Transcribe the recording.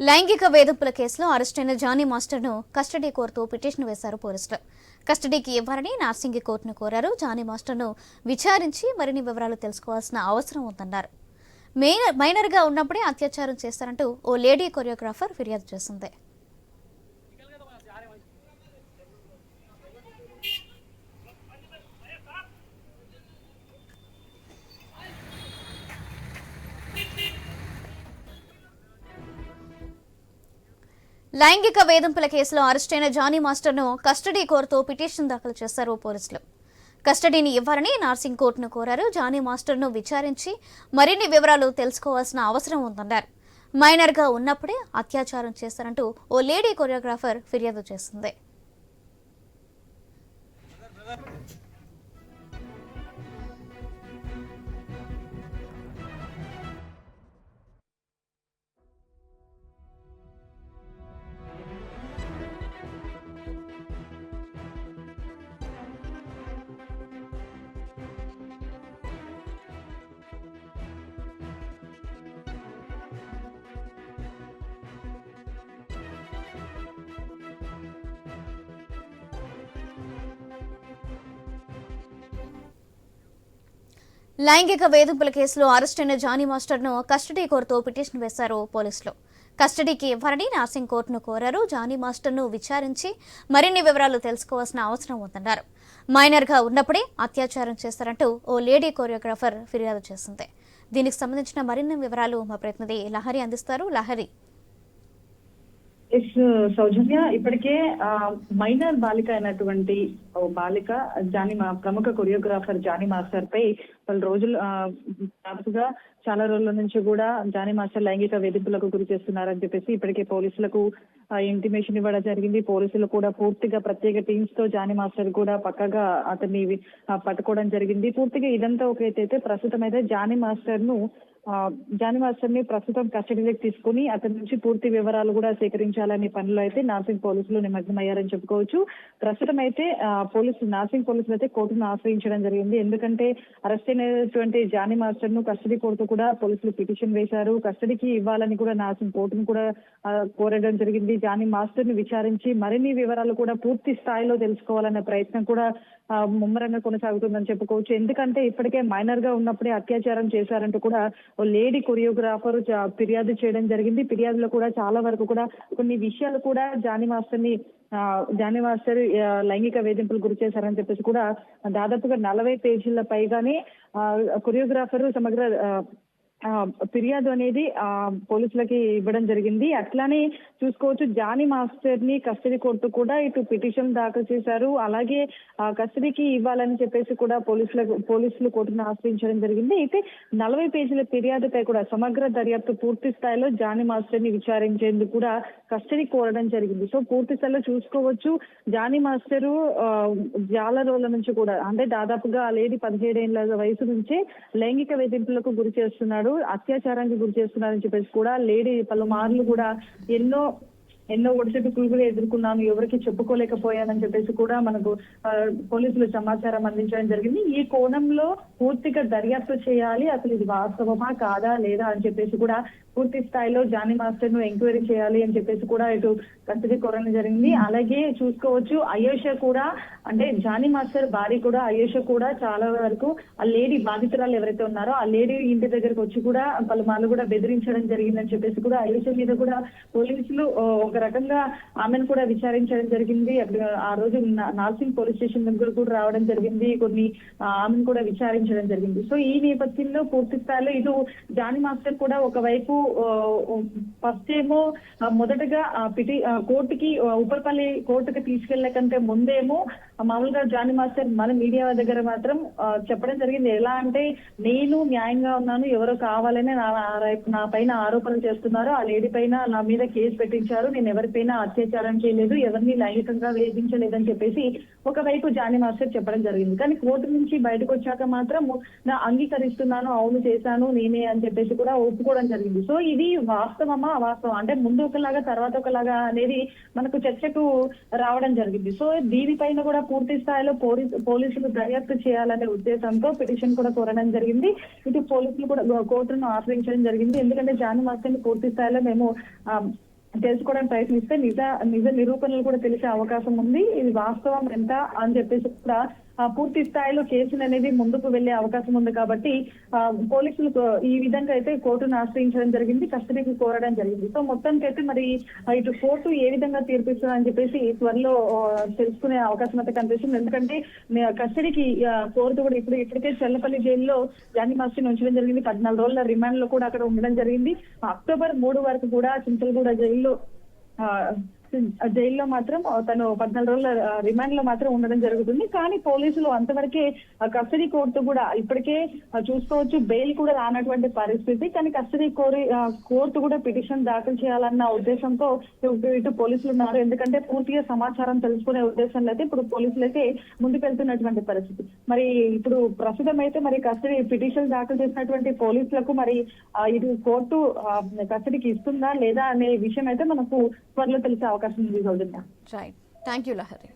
లైంగిక వేధింపుల కేసులో అరెస్టైన జానీ మాస్టర్ను కస్టడీ కోరుతూ పిటిషన్ వేశారు పోలీసులు. కస్టడీకి ఇవ్వాలని నార్సింగి కోర్టును కోరారు. జానీ మాస్టర్ను విచారించి మరిన్ని వివరాలు తెలుసుకోవాల్సిన అవసరం ఉందన్నారు. మైనర్గా ఉన్నప్పుడే అత్యాచారం చేస్తారంటూ ఓ లేడీ కొరియోగ్రాఫర్ ఫిర్యాదు చేసింది. లైంగిక వేధింపుల కేసులో అరెస్టైన జానీ మాస్టర్ను కస్టడీ కోరుతూ పిటిషన్ దాఖలు చేశారు పోలీసులు. కస్టడీని ఇవ్వాలని నార్సింగ్ కోర్టును కోరారు. జానీ మాస్టర్ను విచారించి మరిన్ని వివరాలు తెలుసుకోవాల్సిన అవసరం ఉందన్నారు. మైనర్గా ఉన్నప్పుడే అత్యాచారం చేశారంటూ ఓ లేడీ కొరియోగ్రాఫర్ ఫిర్యాదు చేసింది. లైంగిక వేధింపుల కేసులో అరెస్టైన జానీ మాస్టర్ను కస్టడీ కోరుతూ పిటిషన్ వేశారు పోలీసులు. కస్టడీకి ఇవ్వాలని నార్సింగ్ కోర్టును కోరారు. జానీ మాస్టర్ను విచారించి మరిన్ని వివరాలు తెలుసుకోవాల్సిన అవసరం ఉందన్నారు. మైనర్గా ఉన్నప్పుడే అత్యాచారం చేస్తారంటూ ఓ లేడీ కొరియోగ్రాఫర్ ఫిర్యాదు చేసింది. దీనికి సంబంధించిన మరిన్ని వివరాలు మా ప్రతినిధి లహరి అందిస్తారు. లహరి ఎస్ సౌజన్య uh, ఇప్పటికే ఆ, మైనర్ బాలిక అయినటువంటి ఓ బాలిక జానీ మా ప్రముఖ కొరియోగ్రాఫర్ జానీ మాస్టర్ పై పలు రోజులు దాదాపుగా చాలా రోజుల నుంచి కూడా జానీ మాస్టర్ లైంగిక వేధింపులకు గురి చేస్తున్నారని చెప్పేసి ఇప్పటికే పోలీసులకు ఇంటిమేషన్ ఇవ్వడం జరిగింది. పోలీసులు కూడా పూర్తిగా ప్రత్యేక టీమ్స్తో జానీ మాస్టర్ కూడా పక్కగా అతన్ని పట్టుకోవడం జరిగింది. పూర్తిగా ఇదంతా ఒక అయితే ప్రస్తుతం అయితే జానీ మాస్టర్ను ఆ, మాస్టర్ని ప్రస్తుతం కస్టడీలోకి తీసుకుని అతని నుంచి పూర్తి వివరాలు కూడా సేకరించాలనే పనిలో అయితే నార్సింగ్ పోలీసులు నిమగ్నమయ్యారని చెప్పుకోవచ్చు. ప్రస్తుతం అయితే ఆ, పోలీసులు నార్సింగ్ పోలీసులు అయితే కోర్టును ఆశ్రయించడం జరిగింది. ఎందుకంటే అరెస్ట్ అయినటువంటి జానీ మాస్టర్ను కస్టడీ కోర్టు కూడా పోలీసులు పిటిషన్ వేశారు. కస్టడీకి ఇవ్వాలని కూడా నార్సింగ్ కోర్టును కూడా కోరడం జరిగింది. జానీ మాస్టర్ని విచారించి మరిన్ని వివరాలు కూడా పూర్తి స్థాయిలో తెలుసుకోవాలనే ప్రయత్నం కూడా ముమ్మరంగా కొనసాగుతుందని చెప్పుకోవచ్చు. ఎందుకంటే ఇప్పటికే మైనర్గా ఉన్నప్పుడే అత్యాచారం చేశారంటూ కూడా ఓ లేడీ కొరియోగ్రాఫర్ ఫిర్యాదు చేయడం జరిగింది. ఫిర్యాదులో కూడా చాలా వరకు కూడా కొన్ని విషయాలు కూడా జానీ మాస్టర్ని ఆ, జానీ మాస్టర్ లైంగిక వేధింపులు గురి చేశారని చెప్పేసి కూడా దాదాపుగా నలభై పేజీల పైగానే ఆ, కొరియోగ్రాఫర్ సమగ్ర ఆ, ఫిర్యాదు అనేది ఆ పోలీసులకి ఇవ్వడం జరిగింది. అట్లానే చూసుకోవచ్చు జానీ మాస్టర్ని కస్టడీ కోర్టు కూడా ఇటు పిటిషన్ దాఖలు చేశారు. అలాగే ఆ, కస్టడీకి ఇవ్వాలని చెప్పేసి కూడా పోలీసులకు పోలీసులు కోర్టును ఆశ్రయించడం జరిగింది. అయితే నలభై పేజీల ఫిర్యాదుపై కూడా సమగ్ర దర్యాప్తు పూర్తి స్థాయిలో జానీ మాస్టర్ని విచారించేందుకు కూడా కస్టడీ కోరడం జరిగింది. సో పూర్తి స్థాయిలో చూసుకోవచ్చు జానీ మాస్టరు ఆ, చాలా రోజుల నుంచి కూడా అంటే దాదాపుగా ఆ లేడీ పదిహేడేళ్ళ వయసు నుంచే లైంగిక వేధింపులకు గురి చేస్తున్నాడు. అత్యాచారానికి గురి చేస్తున్నారని చెప్పేసి కూడా లేడీ పలుమార్లు కూడా ఎన్నో ఎన్నో ఒడిసెట్టుకులు ఎదుర్కొన్నాను ఎవరికి చెప్పుకోలేకపోయానని చెప్పేసి కూడా మనకు పోలీసులు సమాచారం అందించడం జరిగింది. ఈ కోణంలో పూర్తిగా దర్యాప్తు చేయాలి అసలు ఇది వాస్తవమా కాదా లేదా అని చెప్పేసి కూడా పూర్తి స్థాయిలో జానీ మాస్టర్ను ఎంక్వైరీ చేయాలి అని చెప్పేసి కూడా ఇటు కస్టడీ కోరడం జరిగింది. అలాగే చూసుకోవచ్చు అయోష కూడా అంటే జానీ మాస్టర్ భార్య కూడా అయోష కూడా చాలా వరకు ఆ లేడీ బాధితురాలు ఎవరైతే ఉన్నారో ఆ లేడీ ఇంటి దగ్గరకు వచ్చి కూడా పలుమార్లు కూడా బెదిరించడం జరిగిందని చెప్పేసి కూడా అయోష మీద కూడా పోలీసులు ఒక రకంగా ఆమెను కూడా విచారించడం జరిగింది. అక్కడ ఆ రోజు నార్సింగ్ పోలీస్ స్టేషన్ దగ్గర కూడా రావడం జరిగింది. కొన్ని ఆమెను కూడా విచారించడం జరిగింది. సో ఈ నేపథ్యంలో పూర్తి స్థాయిలో ఇటు జానీ మాస్టర్ కూడా ఒకవైపు ఫస్ట్ ఏమో మొదటగా పిటి ఆ, కోర్టుకి ఆ, కోర్టుకి తీసుకెళ్ళే కంటే ముందేమో మామూలుగా జానీ మాస్టర్ మన మీడియా దగ్గర మాత్రం చెప్పడం జరిగింది. ఎలా అంటే నేను న్యాయంగా ఉన్నాను ఎవరో కావాలని నా నా పైన ఆరోపణలు చేస్తున్నారు ఆ లేడీ పైన నా మీద కేసు పెట్టించారు. నేను నేను ఎవరిపైన అత్యాచారం చేయలేదు ఎవరిని లైంగికంగా వేధించలేదని చెప్పేసి ఒకవైపు జానీ మాస్టర్ చెప్పడం జరిగింది. కానీ కోర్టు నుంచి బయటకు వచ్చాక మాత్రం నా అంగీకరిస్తున్నాను అవును చేశాను నేనే అని చెప్పేసి కూడా ఒప్పుకోవడం జరిగింది. సో ఇది వాస్తవమా? అవాస్తవం అంటే ముందు ఒకలాగా తర్వాత ఒకలాగా అనేది మనకు చర్చకు రావడం జరిగింది. సో దీనిపైన కూడా పూర్తి స్థాయిలో పోలీసులు దర్యాప్తు చేయాలనే ఉద్దేశంతో పిటిషన్ కూడా కోరడం జరిగింది. ఇటు పోలీసులు కూడా కోర్టును ఆశ్రయించడం జరిగింది. ఎందుకంటే జాను మాస్టర్ని పూర్తి స్థాయిలో మేము ఆ, తెలుసుకోవడానికి ప్రయత్నిస్తే నిజ నిజ నిరూపణలు కూడా తెలిసే అవకాశం ఉంది. ఇది వాస్తవం ఎంత అని చెప్పేసి కూడా పూర్తి స్థాయిలో కేసులు అనేది ముందుకు వెళ్ళే అవకాశం ఉంది కాబట్టి ఆ, పోలీసులు ఈ విధంగా అయితే కోర్టును ఆశ్రయించడం జరిగింది కస్టడీకి కోరడం జరిగింది. సో మొత్తానికి అయితే మరి ఇటు కోర్టు ఏ విధంగా తీర్పిస్తుందని చెప్పేసి త్వరలో తెలుసుకునే అవకాశం అయితే కనిపిస్తుంది. ఎందుకంటే కస్టడీకి కోర్టు కూడా ఇప్పుడు ఇప్పటికే చెల్లపల్లి జైల్లో జానీ మాస్టిని ఉంచడం జరిగింది. పద్నాలుగు రోజుల రిమాండ్లో కూడా అక్కడ ఉండడం జరిగింది. అక్టోబర్ మూడు వరకు కూడా చింతలగూడ జైల్లో ఆ, జైల్లో మాత్రం తను పద్నాలుగు రోజుల రిమాండ్లో మాత్రం ఉండడం జరుగుతుంది. కానీ పోలీసులు అంతవరకే కస్టడీ కోర్టు కూడా ఇప్పటికే చూసుకోవచ్చు. బెయిల్ కూడా రానటువంటి పరిస్థితి. కానీ కస్టడీ కోరి కోర్టు కూడా పిటిషన్ దాఖలు చేయాలన్న ఉద్దేశంతో ఇటు పోలీసులు ఉన్నారు. ఎందుకంటే పూర్తిగా సమాచారం తెలుసుకునే ఉద్దేశంలో అయితే ఇప్పుడు పోలీసులు అయితే ముందుకెళ్తున్నటువంటి పరిస్థితి. మరి ఇప్పుడు ప్రస్తుతం అయితే మరి కస్టడీ పిటిషన్ దాఖలు చేసినటువంటి పోలీసులకు మరి ఇది ఇటు కోర్టు కస్టడీకి ఇస్తుందా లేదా అనే విషయం అయితే మనకు త్వరలో తెలిసే అవకాశం ఉంది Soujanya right thank you Lahari